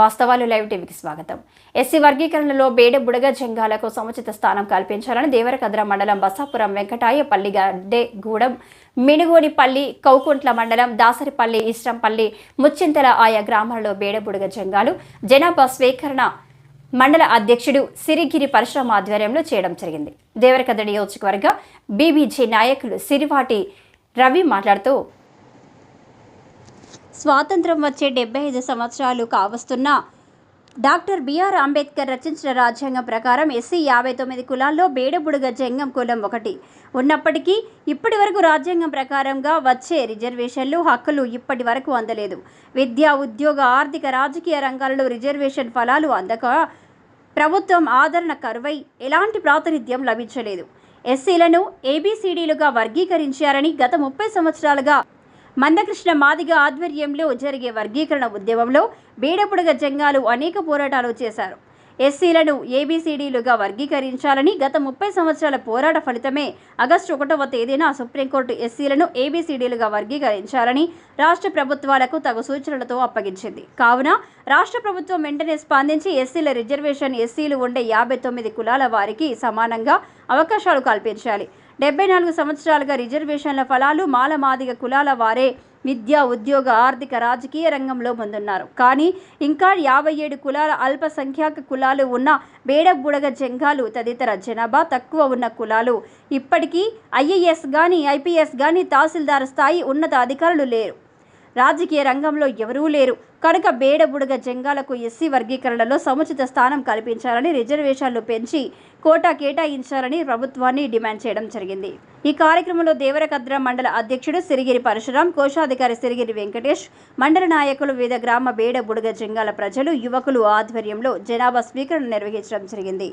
వాస్తవాలు లైవ్ టీవీకి స్వాగతం. ఎస్సీ వర్గీకరణలో బేడ బుడగ జంగాలకు సముచిత స్థానం కల్పించాలని దేవరకద్ర మండలం బసాపురం వెంకటాయపల్లి గడ్డేగూడెం మినుగోనిపల్లి కౌకుంట్ల మండలం దాసరిపల్లి ఇష్టంపల్లి ముచ్చింతల ఆయా గ్రామాలలో బేడ బుడగ జంగాలు జనాభా స్వీకరణ మండల అధ్యక్షుడు సిరిగిరి పరశురామ ఆధ్వర్యంలో చేయడం జరిగింది. దేవరకద్ర నియోజకవర్గ బీబీజీ నాయకులు సిరివాటి రవి మాట్లాడుతూ స్వాతంత్రం వచ్చే డెబ్బై ఐదు సంవత్సరాలు కావస్తున్న డాక్టర్ బిఆర్ అంబేద్కర్ రచించిన రాజ్యాంగం ప్రకారం ఎస్సీ యాభై తొమ్మిది కులాల్లో బేడబుడుగ జంగం కులం ఒకటి. ఉన్నప్పటికీ ఇప్పటి వరకు రాజ్యాంగం ప్రకారంగా వచ్చే రిజర్వేషన్లు హక్కులు ఇప్పటి వరకు అందలేదు. విద్య ఉద్యోగ ఆర్థిక రాజకీయ రంగాలలో రిజర్వేషన్ ఫలాలు అందక ప్రభుత్వం ఆదరణ కరువై ఎలాంటి ప్రాతినిధ్యం లభించలేదు. ఎస్సీలను ఏబీసీడీలుగా వర్గీకరించారని గత ముప్పై సంవత్సరాలుగా మందకృష్ణ మాదిగ ఆధ్వర్యంలో జరిగే వర్గీకరణ ఉద్యమంలో బీడపుడగ జంగాలు అనేక పోరాటాలు చేశారు. ఎస్సీలను ఏబీసీడీలుగా వర్గీకరించాలని గత ముప్పై సంవత్సరాల పోరాట ఫలితమే ఆగస్టు ఒకటవ తేదీన సుప్రీంకోర్టు ఎస్సీలను ఏబీసీడీలుగా వర్గీకరించాలని రాష్ట్ర ప్రభుత్వాలకు తగు సూచనలతో అప్పగించింది. కావున రాష్ట్ర ప్రభుత్వం వెంటనే స్పందించి ఎస్సీల రిజర్వేషన్ ఎస్సీలు ఉండే యాభై తొమ్మిది కులాల వారికి సమానంగా అవకాశాలు కల్పించాలి. డెబ్బై నాలుగు సంవత్సరాలుగా రిజర్వేషన్ల ఫలాలు మాలమాదిగ కులాల వారే విద్య ఉద్యోగ ఆర్థిక రాజకీయ రంగంలో ముందున్నారు. కానీ ఇంకా యాభై ఏడు కులాల అల్పసంఖ్యాక కులాలు ఉన్న బేడబుడగ జంగాలు తదితర జనాభా తక్కువ ఉన్న కులాలు ఇప్పటికీ ఐఏఎస్ కానీ ఐపీఎస్ కానీ తహసీల్దార్ స్థాయి ఉన్నత అధికారులు లేరు. రాజకీయ రంగంలో ఎవరూ లేరు. కనుక బేడబుడగ జంగాలకు ఎస్సీ వర్గీకరణలో సముచిత స్థానం కల్పించాలని రిజర్వేషన్లు పెంచి కోటా కేటాయించాలని ప్రభుత్వాన్ని డిమాండ్ చేయడం జరిగింది. ఈ కార్యక్రమంలో దేవరకద్ర మండల అధ్యక్షుడు సిరిగిరి పరశురాం కోశాధికారి సిరిగిరి వెంకటేష్ మండల నాయకులు వివిధ గ్రామ బేడబుడగ జంగాల ప్రజలు యువకులు ఆధ్వర్యంలో జనాభా స్వీకరణ నిర్వహించడం జరిగింది.